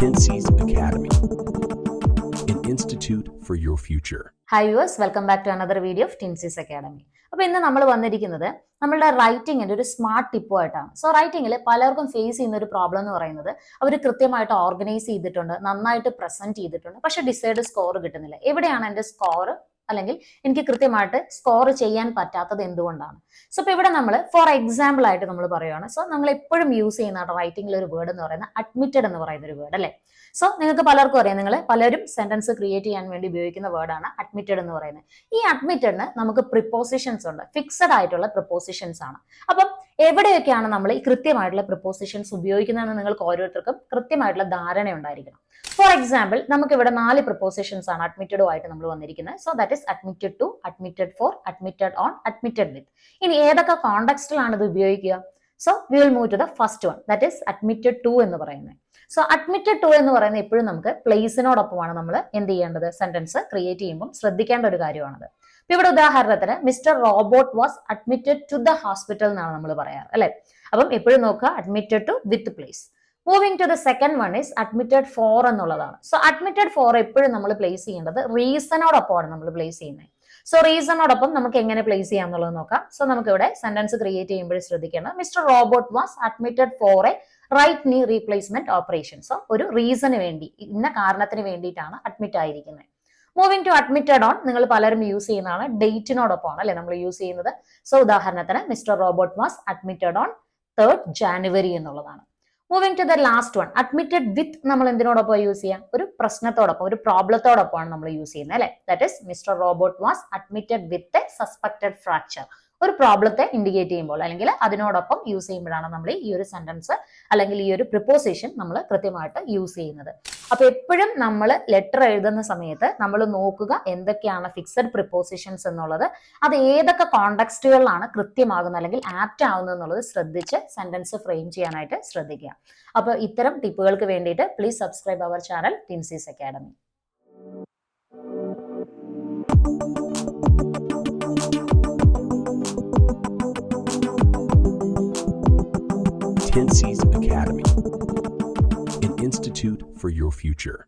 McKinsey's Academy, an institute for your future. Hi yours welcome back to another video of Tincy's academy അപ്പോൾ ഇന്ന് നമ്മൾ വന്നിരിക്കുന്നത് നമ്മളുടെ റൈറ്റിങ്ങിന്റെ ഒരു സ്മാർട്ട് ടിപ്പുമായിട്ടാണ് സോ റൈറ്റിങ്ങിൽ പലർക്കും ഫേസ് ചെയ്യുന്ന ഒരു പ്രോബ്ലം എന്ന് പറയുന്നത് അവർ കൃത്യമായിട്ട് ഓർഗനൈസ് ചെയ്തിട്ടുണ്ട് നന്നായിട്ട് പ്രസന്റ് ചെയ്തിട്ടുണ്ട് പക്ഷേ ഡിസൈഡ് സ്കോർ കിട്ടുന്നില്ല. എവിടെയാണ് എന്റെ സ്കോർ അല്ലെങ്കിൽ എനിക്ക് കൃത്യമായിട്ട് സ്കോർ ചെയ്യാൻ പറ്റാത്തത് എന്തുകൊണ്ടാണ്? സോ ഇപ്പൊ ഇവിടെ നമ്മൾ ഫോർ എക്സാമ്പിൾ ആയിട്ട് നമ്മൾ പറയുകയാണ് സോ നമ്മൾ എപ്പോഴും യൂസ് ചെയ്യുന്ന റൈറ്റിംഗിൽ ഒരു വേർഡ് എന്ന് പറയുന്നത് അഡ്മിറ്റഡ് എന്ന് പറയുന്ന ഒരു വേർഡ് അല്ലേ? സോ നിങ്ങൾക്ക് പലർക്കും അറിയാം. നിങ്ങൾ പലരും സെന്റൻസ് ക്രിയേറ്റ് ചെയ്യാൻ വേണ്ടി ഉപയോഗിക്കുന്ന വേർഡാണ് അഡ്മിറ്റഡ് എന്ന് പറയുന്നത്. ഈ അഡ്മിറ്റഡിന് നമുക്ക് പ്രിപ്പോസിഷൻസ് ഉണ്ട്. ഫിക്സഡ് ആയിട്ടുള്ള പ്രിപ്പോസിഷൻസ് ആണ്. അപ്പം എവിടെയൊക്കെയാണ് നമ്മൾ ഈ കൃത്യമായിട്ടുള്ള പ്രിപ്പോസിഷൻസ് ഉപയോഗിക്കുന്നതെന്ന് നിങ്ങൾക്ക് ഓരോരുത്തർക്കും കൃത്യമായിട്ടുള്ള ധാരണ ഉണ്ടായിരിക്കണം ഫോർ എക്സാമ്പിൾ നമുക്ക് ഇവിടെ നാല് പ്രിപ്പോസിഷൻസ് ആണ് അഡ്മിറ്റഡും ആയിട്ട് നമ്മൾ വന്നിരിക്കുന്നത്. So that is admitted to admitted for admitted on admitted with ഇനി ഏതൊക്കെ കോണ്ടെക്സ്റ്റിലാണ് ഇത് ഉപയോഗിക്കുക? So we will move to the first one that is admitted to എന്ന് പറയുന്നത്. സോ അഡ്മിറ്റഡ് ടു എന്ന് പറയുന്നത് എപ്പോഴും നമുക്ക് പ്ലേസിനോടൊപ്പമാണ് നമ്മൾ എന്ത് ചെയ്യേണ്ടത്? സെന്റൻസ് ക്രിയേറ്റ് ചെയ്യുമ്പോൾ ശ്രദ്ധിക്കേണ്ട ഒരു കാര്യമാണത്. ഇവിടെ ഉദാഹരണത്തിന് mister robot was admitted to the hospital എന്നാണ് നമ്മൾ പറയാറ് അല്ലെ? അപ്പം എപ്പോഴും നോക്കുക admitted to with place moving to the second one is admitted for എന്നുള്ളതാണ്. സോ അഡ്മിറ്റഡ് ഫോർ എപ്പോഴും നമ്മൾ പ്ലേസ് ചെയ്യേണ്ടത് റീസണോടൊപ്പമാണ് നമ്മൾ പ്ലേസ് ചെയ്യുന്നത് സോ റീസണോടൊപ്പം നമുക്ക് എങ്ങനെ പ്ലേസ് ചെയ്യാം എന്നുള്ളത് നോക്കാം. സോ നമുക്ക് ഇവിടെ സെന്റൻസ് ക്രിയേറ്റ് ചെയ്യുമ്പോൾ ശ്രദ്ധിക്കേണ്ടത് mister robot was admitted for a right knee replacement operation so ഒരു റീസണ് വേണ്ടി ഇന്ന കാരണത്തിന് വേണ്ടിയിട്ടാണ് അഡ്മിറ്റ് ആയിരിക്കുന്നത്. മൂവിങ് ടു അഡ്മിറ്റഡ് ഓൺ നിങ്ങൾ പലരും യൂസ് ചെയ്യുന്നതാണ് ഡേറ്റിനോടൊപ്പമാണ് അല്ലെ നമ്മൾ യൂസ് ചെയ്യുന്നത്? സോ ഉദാഹരണത്തിന് mister robot was admitted on third January എന്നുള്ളതാണ്. Moving to the last one admitted with നമ്മൾ എന്തിനോടൊപ്പം യൂസ് ചെയ്യാം? ഒരു പ്രശ്നത്തോടൊപ്പം ഒരു പ്രോബ്ലത്തോടൊപ്പമാണ് നമ്മൾ യൂസ് ചെയ്യുന്നത് അല്ലെ? That is mister robot was admitted with a suspected fracture ഒരു പ്രോബ്ലത്തെ ഇൻഡിക്കേറ്റ് ചെയ്യുമ്പോൾ അല്ലെങ്കിൽ അതിനോടൊപ്പം യൂസ് ചെയ്യുമ്പോഴാണ് നമ്മൾ ഈ ഒരു സെന്റൻസ് അല്ലെങ്കിൽ ഈ ഒരു പ്രിപ്പോസിഷൻ നമ്മൾ കൃത്യമായിട്ട് യൂസ് ചെയ്യുന്നത്. അപ്പൊ എപ്പോഴും നമ്മൾ ലെറ്റർ എഴുതുന്ന സമയത്ത് നമ്മൾ നോക്കുക എന്തൊക്കെയാണ് ഫിക്സഡ് പ്രിപ്പോസിഷൻസ് എന്നുള്ളത് അത് ഏതൊക്കെ കോണ്ടക്സ്റ്റുകളിലാണ് കൃത്യമാകുന്നത് അല്ലെങ്കിൽ ആപ്റ്റ് ആവുന്നത് എന്നുള്ളത് ശ്രദ്ധിച്ച് സെന്റൻസ് ഫ്രെയിം ചെയ്യാനായിട്ട് ശ്രദ്ധിക്കുക. അപ്പോൾ ഇത്തരം ടിപ്പുകൾക്ക് വേണ്ടിയിട്ട് please subscribe our channel Tincy's academy Academy, institute for your future.